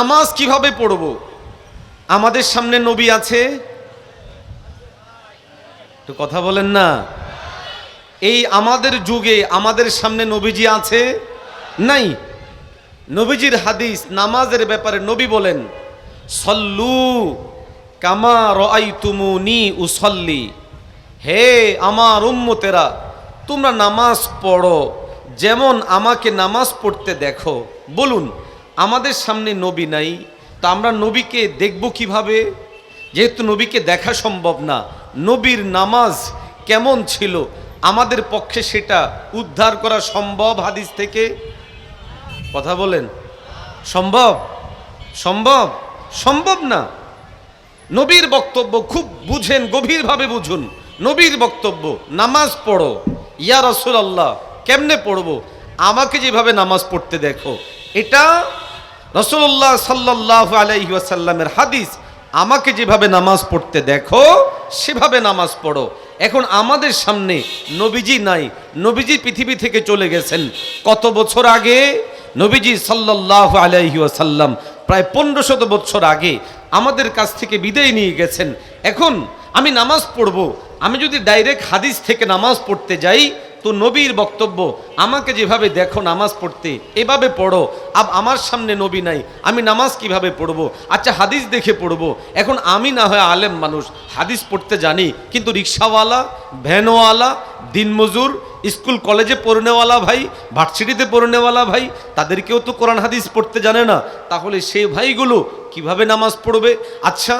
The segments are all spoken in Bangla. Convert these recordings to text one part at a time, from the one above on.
নামাজ কীভাবে পড়ব? আমাদের সামনে নবী আছে। একটু কথা বলেন না। এই আমাদের যুগে আমাদের সামনে নবীজি আছে? নাই। নবীজির হাদিস, নামাজের ব্যাপারে নবী বলেন, সল্লু কামা রআই তুমুনি উসল্লি। হে আমার উম্মতেরা, তোমরা নামাজ পড়ো। যেমন আমাকে নামাজ পড়তে দেখো। বলুন আমাদের সামনে নবী নাই, তো আমরা নবীকে দেখব কীভাবে? যেহেতু নবীকে দেখা সম্ভব না, নবীর নামাজ কেমন ছিল? আমাদের পক্ষে সেটা উদ্ধার করা সম্ভব হাদিস থেকে? কথা বলেন। সম্ভব? সম্ভব? সম্ভব না। নবীর বক্তব্য খুব বুঝেন, গভীরভাবে বুঝুন। নবীর বক্তব্য, নামাজ পড়ো। ইয়া রসুল আল্লাহ কেমনে পড়ব? আমাকে যেভাবে নামাজ পড়তে দেখো। এটা রসুল্লাহ সাল্লাহ আলাইহি ওয়াসাল্লামের হাদিস, আমাকে যেভাবে নামাজ পড়তে দেখো, সেভাবে নামাজ পড়ো। এখন আমাদের সামনে নবীজি নাই, নবীজি পৃথিবী থেকে চলে গেছেন। কত বছর আগে? নবীজি সাল্লাহ আলাইহি ওয়াসাল্লাম প্রায় পনেরো শত বছর আগে আমাদের কাছ থেকে বিদায় নিয়ে গেছেন। এখন আমি নামাজ পড়ব, আমি যদি ডাইরেক্ট হাদিস থেকে নামাজ পড়তে যাই তো নবীর বক্তব্য, আমাকে যেভাবে দেখো নামাজ পড়তে, এভাবে পড়ো। আব, আমার সামনে নবী নাই, আমি নামাজ কীভাবে পড়ব? আচ্ছা হাদিস দেখে পড়ব। এখন আমি না হয় আলেম মানুষ, হাদিস পড়তে জানি, কিন্তু রিক্সাওয়ালা, ভ্যানওয়ালা, দিনমজুর, স্কুল কলেজে পড়নেওয়ালা ভাই, ভার্সিটিতে পড়নেওয়ালা ভাই, তাদেরকেও তো কোরআন হাদিস পড়তে জানে না। তাহলে সেই ভাইগুলো কীভাবে নামাজ পড়বে? আচ্ছা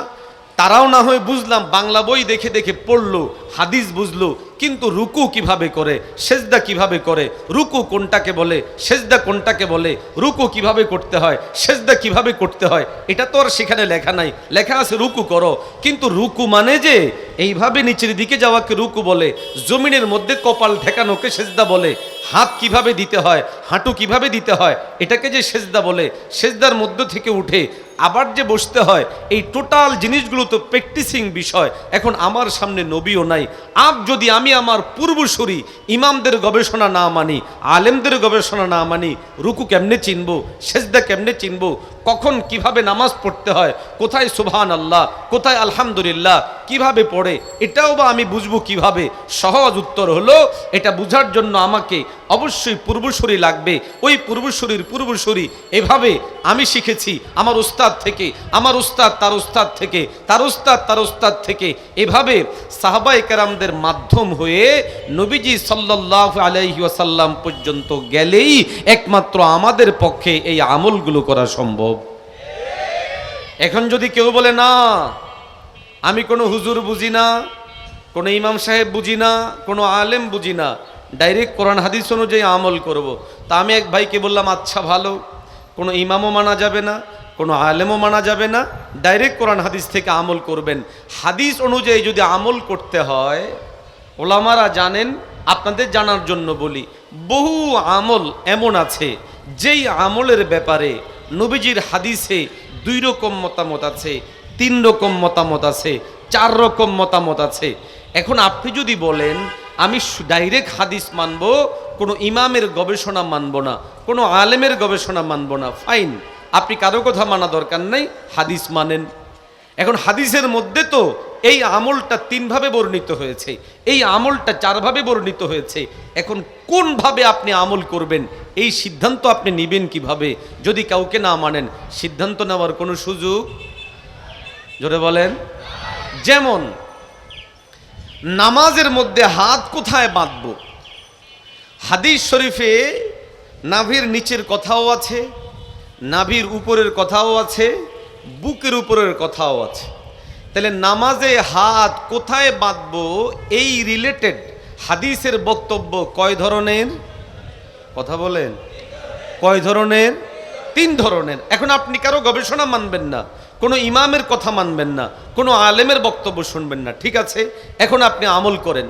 তারাও না হয় বুঝলাম, বাংলা বই দেখে দেখে পড়ল, হাদিস বুঝলো কিন্তু রুকু কীভাবে করে? সেজদা কীভাবে করে? রুকু কোনটাকে বলে? সেজদা কোনটাকে বলে? রুকু কীভাবে করতে হয়? সেজদা কীভাবে করতে হয়? এটা তো আর সেখানে লেখা নাই। লেখা আছে রুকু করো। কিন্তু রুকু মানে যে, এইভাবে নিচের দিকে যাওয়াকে রুকু বলে, জমিনের মধ্যে কপাল ঠেকানোকে সেজদা বলে, হাত কীভাবে দিতে হয়, হাঁটু কীভাবে দিতে হয়, এটাকে যে সেজদা বলে, সেজদার মধ্য থেকে উঠে আবার যে বসতে হয়, এই টোটাল জিনিসগুলো তো প্র্যাকটিসিং বিষয়। এখন আমার সামনে নবীও নাই। আপ যদি আমি আমার পূর্বসূরি ইমামদের গবেষণা না মানি, আলেমদের গবেষণা না মানি, রুকু কেমনে চিনব, সেজদা কেমনে চিনব, কখন কীভাবে নামাজ পড়তে হয়, কোথায় সুবহান আল্লাহ কোথায় আলহামদুলিল্লাহ, কীভাবে পড়ে, এটাও বা আমি বুঝব কীভাবে? সহজ উত্তর হলো, এটা বুঝার জন্য আমাকে অবশ্যই পূর্বসূরি লাগবে। ওই পূর্বসূরির পূর্বসূরি এভাবে আমি শিখেছি। আমার উস্তাদ থেকে, আমার উস্তাদ তার উস্তাদ থেকে, তার উস্তাদ তার উস্তাদ থেকে, এভাবে সাহাবাই কেরামদের মাধ্যম হয়ে নবীজি সাল্লাহ আলাইহি ওয়াসাল্লাম পর্যন্ত গেলেই একমাত্র আমাদের পক্ষে এই আমলগুলো করা সম্ভব এখন যদি কেউ বলে, না, আমি কোনো হুজুর বুঝি না, কোনো ইমাম সাহেব বুঝি না, কোনো আলেম বুঝি না, ডাইরেক্ট কোরআন, হাদিস অনুযায়ী আমল করব। তা আমি এক ভাইকে বললাম আচ্ছা ভালো, কোনো ইমামও মানা যাবে না কোনো আলেমও মানা যাবে না ডাইরেক্ট কোরআন হাদিস থেকে আমল করবেন। হাদিস অনুযায়ী যদি আমল করতে হয়, ওলামারা জানেন, আপনাদের জানার জন্য বলি, বহু আমল এমন আছে, যেই আমলের ব্যাপারে নবীজির হাদিসে দুই রকম মতামত আছে, তিন রকম মতামত আছে, চার রকম মতামত আছে। এখন আপনি যদি বলেন, আমি ডাইরেক্ট হাদিস মানব, কোনো ইমামের গবেষণা মানব না, কোনো আলেমের গবেষণা মানব না ফাইন আপনি কারও কথা মানা দরকার নাই, হাদিস মানেন। এখন হাদিসের মধ্যে তো এই আমলটা তিনভাবে বর্ণিত হয়েছে, এই আমলটা চারভাবে বর্ণিত হয়েছে। এখন কোনভাবে আপনি আমল করবেন, এই সিদ্ধান্ত আপনি নেবেন কীভাবে? যদি কাউকে না মানেন, সিদ্ধান্ত নেওয়ার কোনো সুযোগ? জোরে বলেন। যেমন, নামাজের মধ্যে হাত কোথায় বাঁধব? হাদিস শরীফে নাভির নিচের কথাও আছে নাভির উপরের কথাও আছে, বুকের উপরের কথাও আছে। তাহলে নামাজে হাত কোথায় বাঁধবো? এই রিলেটেড হাদিসের বক্তব্য কয় ধরনের? কথা বলেন। কয় ধরনের? তিন ধরনের। এখন আপনি কারও গবেষণা মানবেন না, কোনো ইমামের কথা মানবেন না, কোনো আলেমের বক্তব্য শুনবেন না, ঠিক আছে? এখন আপনি আমল করেন।